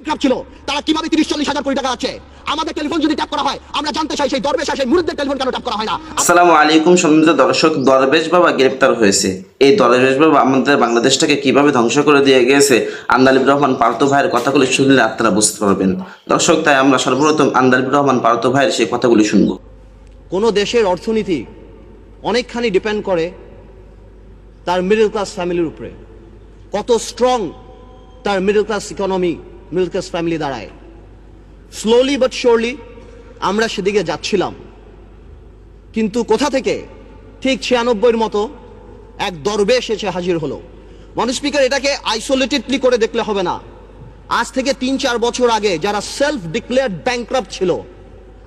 ব্যাংকরাপ্ট ছিল তারা কীভাবে তিরিশ চল্লিশ হাজার কোটি টাকা আছে? আমাদের টেলিফোন যদি ট্যাপ করা হয় আমরা জানতে চাই সেই দরবেশ সেই মুরিদদের টেলিফোন কেন ট্যাপ করা হয় না? আসসালামু আলাইকুম সম্মানিত দর্শক দরবেশ বাবা গ্রেপ্তার হয়েছে। এই দরবেশ বাবা আমাদের বাংলাদেশটাকে কীভাবে ধ্বংস করে দিয়ে গেছে আন্দালিব রহমান পার্থ ভাইয়ের কথাগুলি শুনলে আপনারা বুঝতে পারবেন। দর্শক তাই আমরা সর্বপ্রথম আন্দালিব রহমান পার্থ ভাইয়ের সেই কথাগুলি শুনব। কোনো দেশের অর্থনীতি অনেকখানি ডিপেন্ড করে তার মিডল ক্লাস ফ্যামিলির উপরে। কত স্ট্রং তার middle class economy middle class family দাঁড়ায়। স্লোলি বাট শিওরলি আমরা সেদিকে যাচ্ছিলাম। কিন্তু কোথা থেকে? ঠিক ছিয়ানব্বইয়ের মতো এক দরবেশ এসে হাজির হলো। মানুষ স্পিকার, এটাকে আইসোলেটেডলি করে দেখলে হবে না। আজ থেকে তিন চার বছর আগে যারা সেলফ ডিক্লেয়ার্ড ব্যাংক্রাফট ছিল,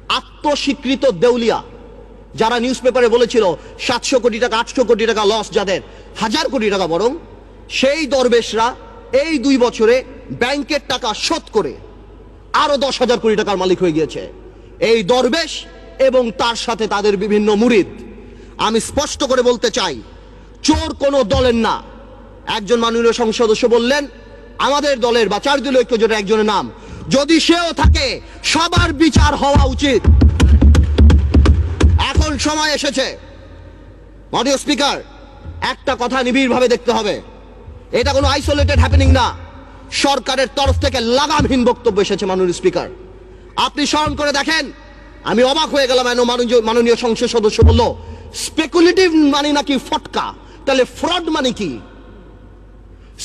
আত্মস্বীকৃত দেউলিয়া, যারা নিউজ পেপারে বলেছিল, সাতশো কোটি টাকা, আটশো কোটি টাকা লস যাদের, হাজার কোটি টাকা বরং, সেই দরবেশরা এই দুই বছরে ব্যাংকের টাকা শোধ করে আরও দশ হাজার কোটি টাকার মালিক হয়ে গিয়েছে। এই দরবেশ এবং তার সাথে তাদের বিভিন্ন মুরিদ। আমি স্পষ্ট করে বলতে চাই, চোর কোনো দলের না। একজন মাননীয় সংসদ সদস্য বললেন, আমাদের দলের বা চার দলীয় ঐক্য জোটের একজনের নাম। যদি সেও থাকে, সবার বিচার হওয়া উচিত। এখন সময় এসেছে। মাননীয় স্পিকার, একটা কথা নিবিড়ভাবে দেখতে হবে। এটা কোনো আইসোলেটেড হ্যাপেনিং না। সরকারের তরফ থেকে লাগামহীন বক্তব্য এসেছে মাননীয় স্পিকার। আপনি স্মরণ করে দেখেন, আমি অবাক হয়ে গেলাম মাননীয় সংসদ সদস্য বলল স্পেকুলেটিভ মানে নাকি ফটকা? তাহলে ফ্রড মানে কি?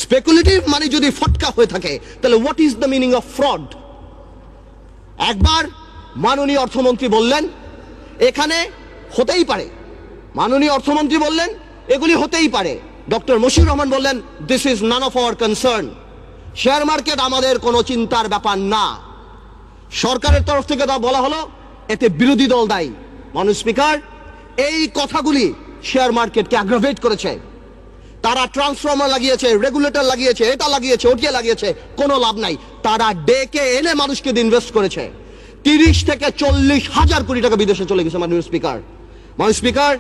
স্পেকুলেটিভ মানে যদি ফটকা হয়ে থাকে, তাহলে what is the meaning of fraud একবার মাননীয় অর্থমন্ত্রী বললেন, এখানে হতেই পারে। মাননীয় অর্থমন্ত্রী বললেন, এগুলি হতেই পারে। ডক্টর মশিউর রহমান বললেন this is none of our concern share market আমাদের কোনো চিন্তার ব্যাপার না। সরকারের তরফ থেকে তা বলা হলো, এতে বিরোধী দল দায়ী। মানুষ স্পিকার, এই কথাগুলি শেয়ার মার্কেটকে অ্যাগ্রাভেট করেছে। তারা ট্রান্সফর্মার লাগিয়েছে রেগুলেটর লাগিয়েছে, এটা লাগিয়েছে, ওটিয়ে লাগিয়েছে, কোনো লাভ নাই। তারা ডেকে এনে মানুষকে ইনভেস্ট করেছে। তিরিশ থেকে চল্লিশ হাজার কোটি টাকা বিদেশে চলে গেছে মাননীয় স্পিকার। মাননীয় স্পিকার,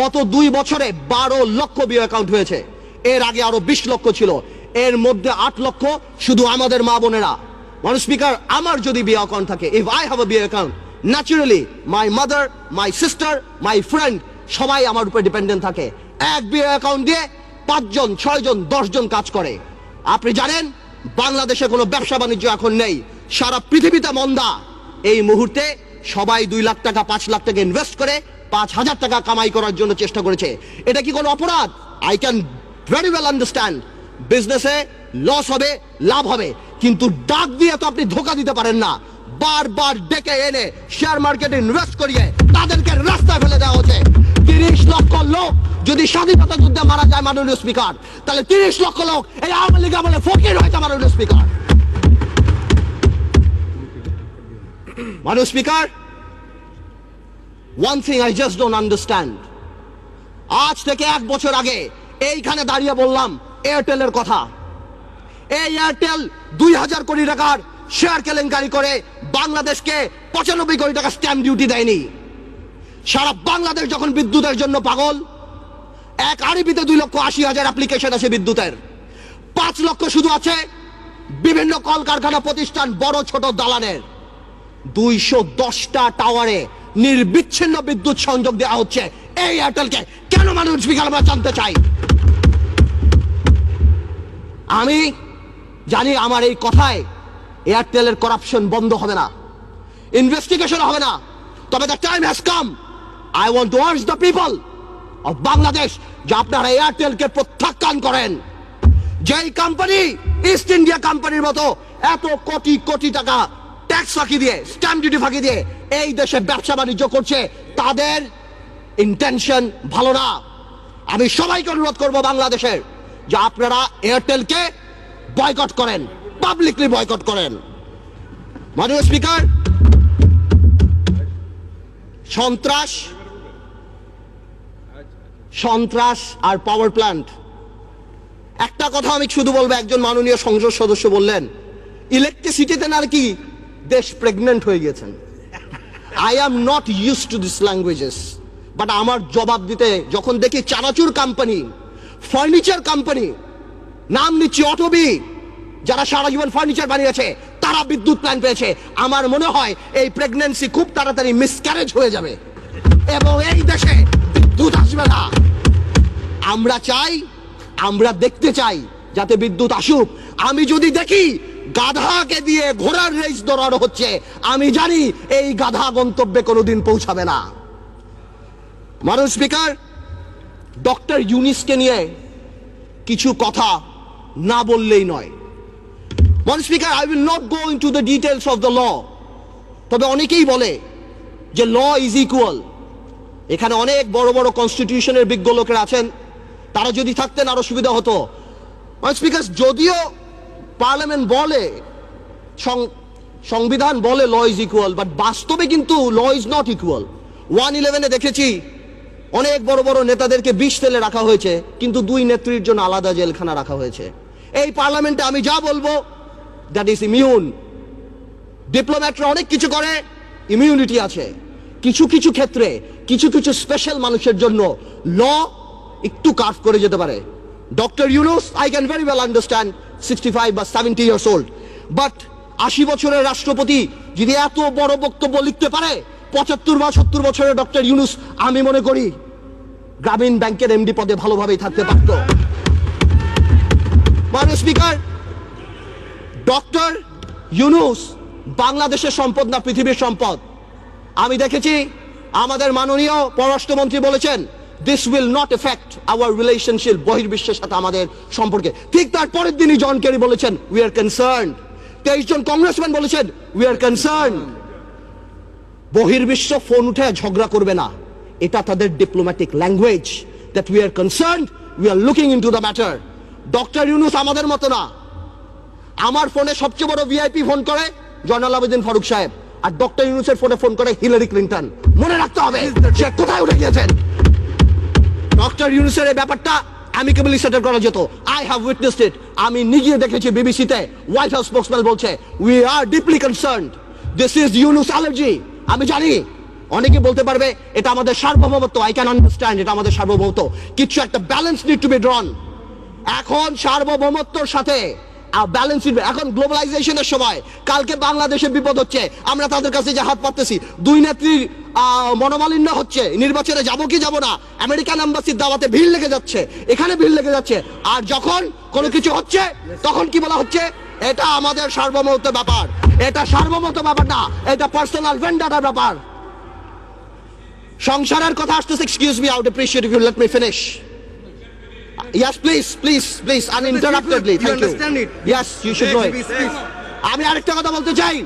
গত দুই বছরে বারো লক্ষ বিও অ্যাকাউন্ট হয়েছে। এর আগে আরও বিশ লক্ষ ছিল। এর মধ্যে আট লক্ষ শুধু আমাদের মা বোনেরা। মানুষ স্পিকার, আমার যদি বিয়ে অ্যাকাউন্ট থাকে ইফ আই হ্যাভ বিয়ে account naturally my mother my sister my friend সবাই আমার উপরে ডিপেন্ডেন্ট থাকে। এক বিয়ে অ্যাকাউন্ট দিয়ে পাঁচজন, ছয়জন, দশজন কাজ করে। আপনি জানেন, বাংলাদেশে কোনো ব্যবসা বাণিজ্য এখন নেই। সারা পৃথিবীতে মন্দা। এই মুহূর্তে সবাই দুই লাখ টাকা, পাঁচ লাখ টাকা ইনভেস্ট করে পাঁচ হাজার টাকা কামাই করার জন্য চেষ্টা করেছে। এটা কি কোনো অপরাধ? I can very well understand বিজনেসে লস হবে, লাভ হবে। কিন্তু ডাক দিয়ে তো আপনি ধোকা দিতে পারেন না। বারবার ডেকে এনে শেয়ার মার্কেটে ইনভেস্ট করিয়ে তাদেরকে রাস্তায় ফেলে দেওয়া হচ্ছে। তিরিশ লক্ষ লোক যদি স্বাধীনতা যুদ্ধে মারা যায় মাননীয় স্পিকার তাহলে তিরিশ লক্ষ লোক এই আওয়ামী লীগ আমলে ফকির হয়েছে মাননীয় স্পিকার মাননীয় speaker one thing I just don't understand আজ থেকে এক বছর আগে এইখানে দাঁড়িয়ে বললাম এয়ারটেলের কথা। এই এয়ারটেল দুই হাজার কোটি টাকার শেয়ার কেলেঙ্কারি করে বাংলাদেশকে পঁচানব্বই কোটি টাকা স্ট্যাম্প ডিউটি দেয়নি। সারা বাংলাদেশ যখন বিদ্যুতের জন্য পাগল, এক আরবিতে দুই লক্ষ আশি হাজার অ্যাপ্লিকেশন আছে বিদ্যুতের। পাঁচ লক্ষ শুধু আছে বিভিন্ন কলকারখানা প্রতিষ্ঠান বড় ছোট দালানের। দুইশো দশটা টাওয়ারে নির্বিচ্ছিন্ন বিদ্যুৎ সংযোগ দেওয়া হচ্ছে। এই এয়ারটেলকে কেন মানুষ বিকাল আমরা জানতে চাই আমি জানি আমার এই কথায় এয়ারটেলের করাপশন বন্ধ হবে না। ইনভেস্টিগেশন হবে না। তবে the time has come I want to urge the people of Bangladesh যে আপনারা এয়ারটেলকে প্রত্যাখ্যান করেন। যেই কোম্পানি ইস্ট ইন্ডিয়া কোম্পানির মতো এত কোটি কোটি টাকা ট্যাক্স ফাঁকি দিয়ে স্ট্যাম্প ডিউটি ফাঁকি দিয়ে এই দেশে ব্যবসা বাণিজ্য করছে, তাদের ইন্টেনশন ভালো না। আমি সবাইকে অনুরোধ করব বাংলাদেশের যে আপনারা এয়ারটেলকে বয়কট করেন পাবলিকলি বয়কট করেন। মাননীয় স্পিকার সন্ত্রাস সন্ত্রাস আর পাওয়ার প্ল্যান্ট একটা কথা আমি শুধু বলব, একজন মাননীয় সংসদ সদস্য বললেন ইলেকট্রিসিটিতে আর কি দেশ প্রেগনেন্ট হয়ে গেছেন। I am not use to this languages but আমার জবাব দিতে, যখন দেখি চানাচুর কোম্পানি ফার্নিচার কোম্পানি নাম নিচ্ছি অটোবি যারা সারা জীবন ফার্নিচার বানিয়েছে, তারা বিদ্যুৎ প্ল্যান পেয়েছে। আমার মনে হয় এই প্রেগন্যান্সি খুব তাড়াতাড়ি মিসক্যারেজ হয়ে যাবে। এবং এই দেশে বিদ্যুৎ আসবে না। আমরা চাই, আমরা দেখতে চাই যাতে বিদ্যুৎ আসুক। আমি যদি দেখি গাধাকে দিয়ে ঘোড়ার রেস দৌড়ানো হচ্ছে, আমি জানি এই গাধা গন্তব্যে কোনোদিন পৌঁছাবে না। মানুষ স্পিকার ডক্টর ইউনিসকে নিয়ে কিছু কথা না বললেই নয়। মানুষ speaker I will not go into the details of the law তবে অনেকেই বলে যে ল ইজ ইকুয়াল এখানে অনেক বড় বড় কনস্টিটিউশনের বিজ্ঞ লোকেরা আছেন। তারা যদি থাকতেন আরও সুবিধা হতো। স্পিকার যদিও পার্লামেন্ট বলে সংবিধান বলে ল ইজ ইকুয়াল বাট বাস্তবে কিন্তু law is not equal one ইলেভেনে দেখেছি অনেক বড় বড় নেতাদেরকে বিষ তেলে রাখা হয়েছে, কিন্তু দুই নেত্রীর জন্য আলাদা জেলখানা রাখা হয়েছে। এই পার্লামেন্টে আমি যা বলব দ্যাট ইজ ইমিউন ডিপ্লোম্যাটরা অনেক কিছু করে ইমিউনিটি আছে। কিছু কিছু ক্ষেত্রে, কিছু কিছু স্পেশাল মানুষের জন্য ল একটু কার্ভ করে যেতে পারে। Doctor Yunus I can very well understand sixty five বা সেভেন্টি ইয়ার্স ওল্ড বাট আশি বছরের রাষ্ট্রপতি যদি এত বড় বক্তব্য লিখতে পারে পঁচাত্তর বা সত্তর বছরের ডক্টর ইউনুস, আমি মনে করি গ্রামীণ ব্যাংকের এমডি পদে ভালোভাবেই থাকতে পারত। স্পিকার, ডক্টর ইউনুস বাংলাদেশের সম্পদ না পৃথিবীর সম্পদ? আমি দেখেছি আমাদের মাননীয় পররাষ্ট্রমন্ত্রী বলেছেন this will not effect our relationship বহির্বিশ্বের সাথে আমাদের সম্পর্কে। ঠিক তার পরের দিনই জন কেরি বলেছেন উই আর কনসার্ন তেইশ জন কংগ্রেসম্যান বলেছেন উই আর কনসার্ন বহির্বিশ্ব ফোন উঠে ঝগড়া করবে না। এটা তাদের diplomatic language that we are concern we are looking into the matter doctor Yunus আমাদের মতো না। আমার ফোনে সবচেয়ে বড় ভিআইপি ফোন করে জয়নাল আবেদিন ফারুক সাহেব। আর ডক্টর ইউনুসের ফোনে ফোন করে হিলারি ক্লিন্টন মনে রাখতে হবে, সে কোথায় উঠে গিয়েছেন? ডক্টর ইউনুসের এই ব্যাপারটা অ্যামিকেবলি সেটেল করা যেত। আই হ্যাভ উইটনেসড ইট আমি নিজে দেখেছি বিবিসিতে হোয়াইট হাউস স্পোক্সম্যান বলছে we are deeply concern this is Yunus allergy আমি জানি। অনেকে বলতে পারবে, এটা আমাদের সার্বভৌমত্ব। আই ক্যান আন্ডারস্ট্যান্ড এটা আমাদের সার্বভৌমত্ব। কিছু একটা balance need to be drawn এখন সার্বভৌমত্বর সাথে ব্যালেন্স এখন গ্লোবালাইজেশনের সময়, কালকে বাংলাদেশে বিপদ হচ্ছে, আমরা তাদের কাছে যে হাত পাততেছি, দুই নেত্রীর মনোমালিন্য হচ্ছে, নির্বাচনে যাব কি যাব না আমেরিকান এম্বাসির দাওয়াতে ভিড় লেগে যাচ্ছে, এখানে ভিড় লেগে যাচ্ছে, আর যখন কোনো কিছু হচ্ছে, তখন কি বলা হচ্ছে? এটা আমাদের সার্বভৌমত্ব ব্যাপার। এটা সার্বভৌমত্ব ব্যাপার না এটা পার্সোনাল ভেন্ডারের ব্যাপার সংসারের কথা আসতেছে excuse me out appreciate you let me finish Yes, please, please, please, uninterruptedly. Thank you. understand it? Yes, you should know it. আমি আরেকটা কথা বলতে চাই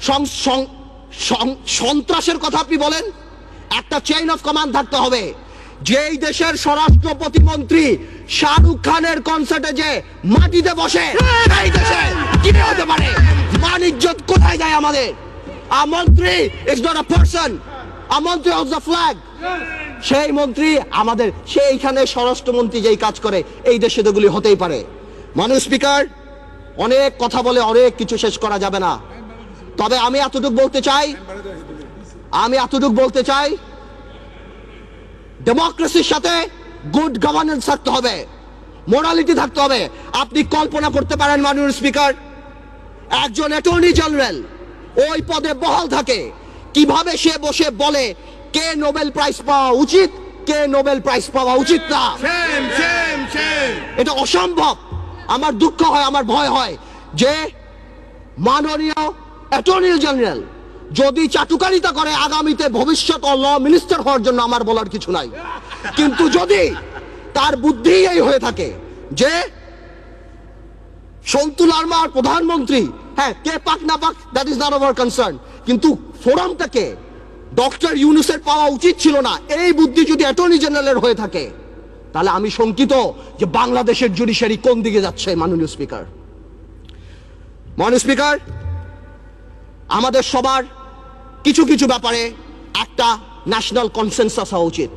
সং- সং- সন্ত্রাসের কথা আপনি বলেন একটা চেইন অফ কমান্ড থাকতে হবে যেই দেশের স্বরাষ্ট্র প্রতিমন্ত্রী শাহরুখ খানের কনসার্টে যে মাটিতে বসে এই দেশে কি হতে পারে? মান ইজ্জত কোথায় যায় আমাদের? আ মন্ত্রী is not a person a মন্ত্রী অফ দ্য ফ্ল্যাগ সেই মন্ত্রী আমাদের সেইখানে স্বরাষ্ট্রমন্ত্রী যেই কাজ করে, এই দেশে তোগুলি হতেই পারে। মানুষ স্পিকার, অনেক কথা বলে অনেক কিছু শেষ করা যাবে না। তবে আমি এতটুকু বলতে চাই, আমি এতটুকু বলতে চাই ডেমোক্রেসির সাথে গুড গভর্নেন্স থাকতে হবে মোরালিটি থাকতে হবে। আপনি কল্পনা করতে পারেন, মাননীয় স্পিকার একজন অ্যাটর্নি জেনারেল। ওই পদে বহাল থাকে। কীভাবে সে বসে বলে কে নোবেল প্রাইজ পাওয়া উচিত কে নোবেল প্রাইজ পাওয়া উচিত না. এটা অসম্ভব। আমার দুঃখ হয় আমার ভয় হয় যে মাননীয় অ্যাটর্নি জেনারেল যদি চাটুকারিতা করে আগামীতে ভবিষ্যৎ ল মিনিস্টার হওয়ার জন্য আমার বলার কিছু নাই। কিন্তু যদি তার বুদ্ধি এই হয়ে থাকে যে সন্তু লার্মার প্রধানমন্ত্রী হ্যাঁ কে পাক না পাক that is not our concern কিন্তু ফোরামটাকে ডক্টর ইউনুসের পাওয়া উচিত ছিল না। এই বুদ্ধি যদি অ্যাটর্নি জেনারেলের হয়ে থাকে, তাহলে আমি শঙ্কিত যে বাংলাদেশের জুডিশিয়ারি কোন দিকে যাচ্ছে, মাননীয় স্পিকার। মাননীয় স্পিকার, আমাদের সবার কিছু কিছু ব্যাপারে একটা ন্যাশনাল কনসেনসাস হওয়া উচিত।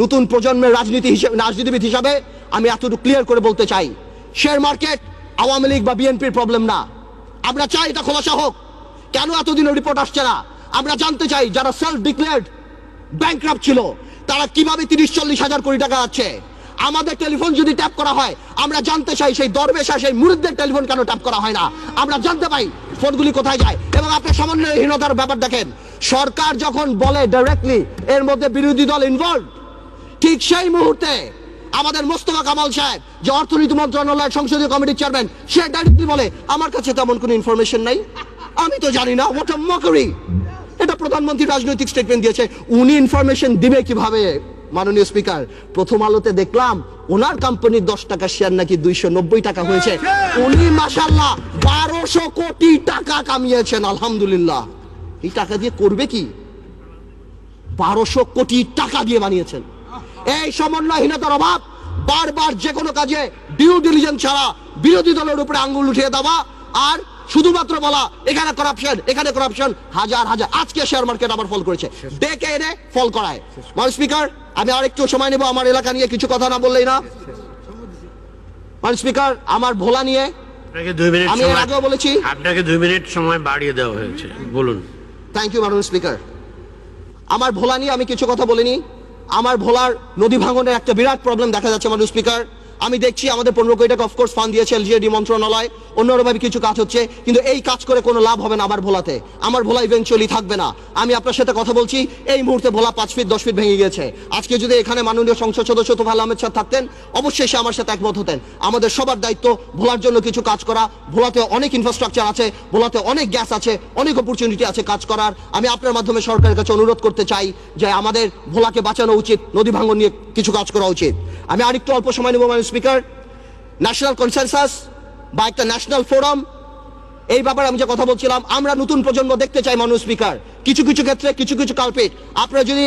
নতুন প্রজন্মের রাজনীতি হিসেবে, রাজনীতিবিদ হিসাবে আমি এতটুকু ক্লিয়ার করে বলতে চাই শেয়ার মার্কেট আওয়ামী লীগ বা বিএনপির প্রবলেম না। আমরা চাই এটা খোলাসা হোক। কেন এতদিন রিপোর্ট আসছে না? আমরা জানতে চাই যারা সেলফ ডিক্লেয়ার্ড ব্যাংক্রাফট ছিল, তারা কীভাবে তিরিশ, চল্লিশ হাজার কোটি টাকা আছে? আমাদের টেলিফোন যদি ট্যাপ করা হয়, আমরা জানতে চাই সেই দরবেশ সেই মুরিদদের টেলিফোন কেন ট্যাপ করা হয় না? আমরা জানতে পাই ফোনগুলি কোথায় যায়। এবং আপনি সমন্বয়হীনতার ব্যাপার দেখেন, সরকার যখন বলে ডাইরেক্টলি এর মধ্যে বিরোধী দল ইনভলভ ঠিক সেই মুহূর্তে আমাদের মোস্তফা কামাল সাহেব, যে অর্থনীতি মন্ত্রণালয়ের সংসদীয় কমিটির চেয়ারম্যান, সে ডাইরেক্টলি বলে, আমার কাছে তেমন কোনো ইনফরমেশন নাই। আমি তো জানি না আ মকরি এটা প্রধানমন্ত্রী রাজনৈতিক স্টেটমেন্ট দিয়েছে। উনি ইনফরমেশন দিবে কীভাবে, মাননীয় স্পিকার প্রথম আলোতে দেখলাম, ওনার কোম্পানির দশ টাকা শেয়ার নাকি দুইশো নব্বই টাকা হয়েছে। উনি মাসাল্লাহ বারোশো কোটি টাকা কামিয়েছেন, আলহামদুলিল্লাহ। এই টাকা দিয়ে করবে কি? বারোশো কোটি টাকা দিয়ে বানিয়েছেন। এই সমন্বয়হীনতার অভাব বারবার যে কোনো কাজে ডিউ ডিলিজেন্স ছাড়া বিরোধী দলের উপরে আঙ্গুল উঠিয়ে দেওয়া আর শুধুমাত্র বলা এখানে করাপশন এখানে করাপশন হাজার হাজার। আজকে শেয়ার মার্কেট আবার ফল করেছে। ডেকে এনে ফল করায়। মানে স্পিকার আমি আরেকটু সময় নেব আমার এলাকা নিয়ে কিছু কথা না বললেই না। মানে স্পিকার আমার ভোলা নিয়ে আমি এর আগেও বলেছি। আপনাকে দুই মিনিট সময় বাড়িয়ে দেওয়া হয়েছে। বলুন। থ্যাংক ইউ মাননীয় স্পিকার আমার ভোলা নিয়ে আমি কিছু কথা বলিনি। আমার ভোলার নদী ভাঙনের একটা বিরাট প্রবলেম দেখা যাচ্ছে মানুষ স্পিকার আমি দেখছি আমাদের পনেরো কোটি টাকা অফকোর্স ফান্ড দিয়েছে এলজিএডি মন্ত্রণালয়। অন্যভাবে কিছু কাজ হচ্ছে, কিন্তু এই কাজ করে কোনো লাভ হবে না আমার ভোলাতে। আমার ভোলা ইভেনচুয়ালি থাকবে না। আমি আপনার সাথে কথা বলছি, এই মুহূর্তে ভোলা পাঁচ ফিট দশ ফিট ভেঙে গিয়েছে। আজকে যদি এখানে মাননীয় সংসদ সদস্য তোফাল আহমেদ সাহেব থাকতেন, অবশ্যই সে আমার সাথে একমত হতেন। আমাদের সবার দায়িত্ব ভোলার জন্য কিছু কাজ করা। ভোলাতে অনেক ইনফ্রাস্ট্রাকচার আছে, ভোলাতে অনেক গ্যাস আছে, অনেক অপরচুনিটি আছে কাজ করার। আমি আপনার মাধ্যমে সরকারের কাছে অনুরোধ করতে চাই যে আমাদের ভোলাকে বাঁচানো উচিত, নদী ভাঙন নিয়ে কিছু কাজ করা উচিত। আমি আরেকটু অল্প সময় নেব মানে স্পিকার। ন্যাশনাল কনসেনসাস বা একটা ন্যাশনাল ফোরাম এই ব্যাপারে আমি যে কথা বলছিলাম, আমরা নতুন প্রজন্ম দেখতে চাই মানুষ স্পিকার। কিছু কিছু ক্ষেত্রে, কিছু কিছু কালপিট। আপনারা যদি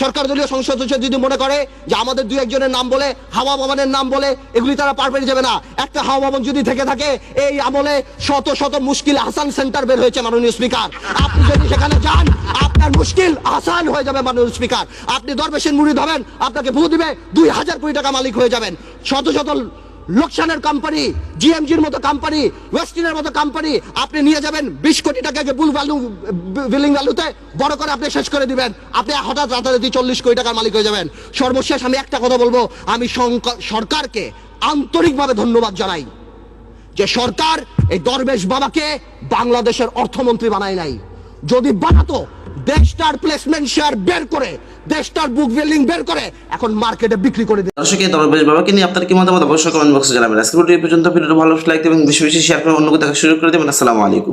সরকার দলীয় সংসদ সদস্য যদি মনে করে যে আমাদের দুই একজনের নাম বলে, হাওয়া ভবনের নাম বলে, এগুলি তারা পার পেয়ে যাবে না। একটা হাওয়া ভবন যদি থেকে থাকে, এই আমলে শত শত মুশকিল আসান সেন্টার বের হয়েছে মাননীয় স্পিকার। আপনি যদি সেখানে যান, আপনার মুশকিল আসান হয়ে যাবে মাননীয় স্পিকার। আপনি দরবেশের মুড়ি ধরেন আপনাকে ভূ দিবে, দুই হাজার কোটি টাকা মালিক হয়ে যাবেন। শত শত লোকসানের কোম্পানি জিএমজির মতো কোম্পানি ওয়েস্টিনের মতো কোম্পানি আপনি নিয়ে যাবেন বিশ কোটি টাকাকে বুল ভ্যালু বিলিং ভ্যালুতে বড় করে আপনি শেষ করে দিবেন। আপনি হঠাৎ রাতারাতি চল্লিশ কোটি টাকার মালিক হয়ে যাবেন। সর্বশেষ আমি একটা কথা বলব, আমি সরকারকে আন্তরিকভাবে ধন্যবাদ জানাই যে সরকার এই দরবেশ বাবাকে বাংলাদেশের অর্থমন্ত্রী বানায় নাই। যদি বানাতো দেশটার প্লেসমেন্ট শেয়ার বের করে, দেশটার বুক ভ্যালিং বের করে, এখন মার্কেটে বিক্রি করে দিন দর্শক, এই দরবেশ বাবাকে নিয়ে আপনার কি মতামত? অবশ্যই কমেন্ট বক্সে জানাবেন। আজকে পর্যন্ত। ভালো লাইক বেশি বেশি শেয়ার করে অন্য কোথাও শুরু করে দেবেন। আসসালামু আলাইকুম।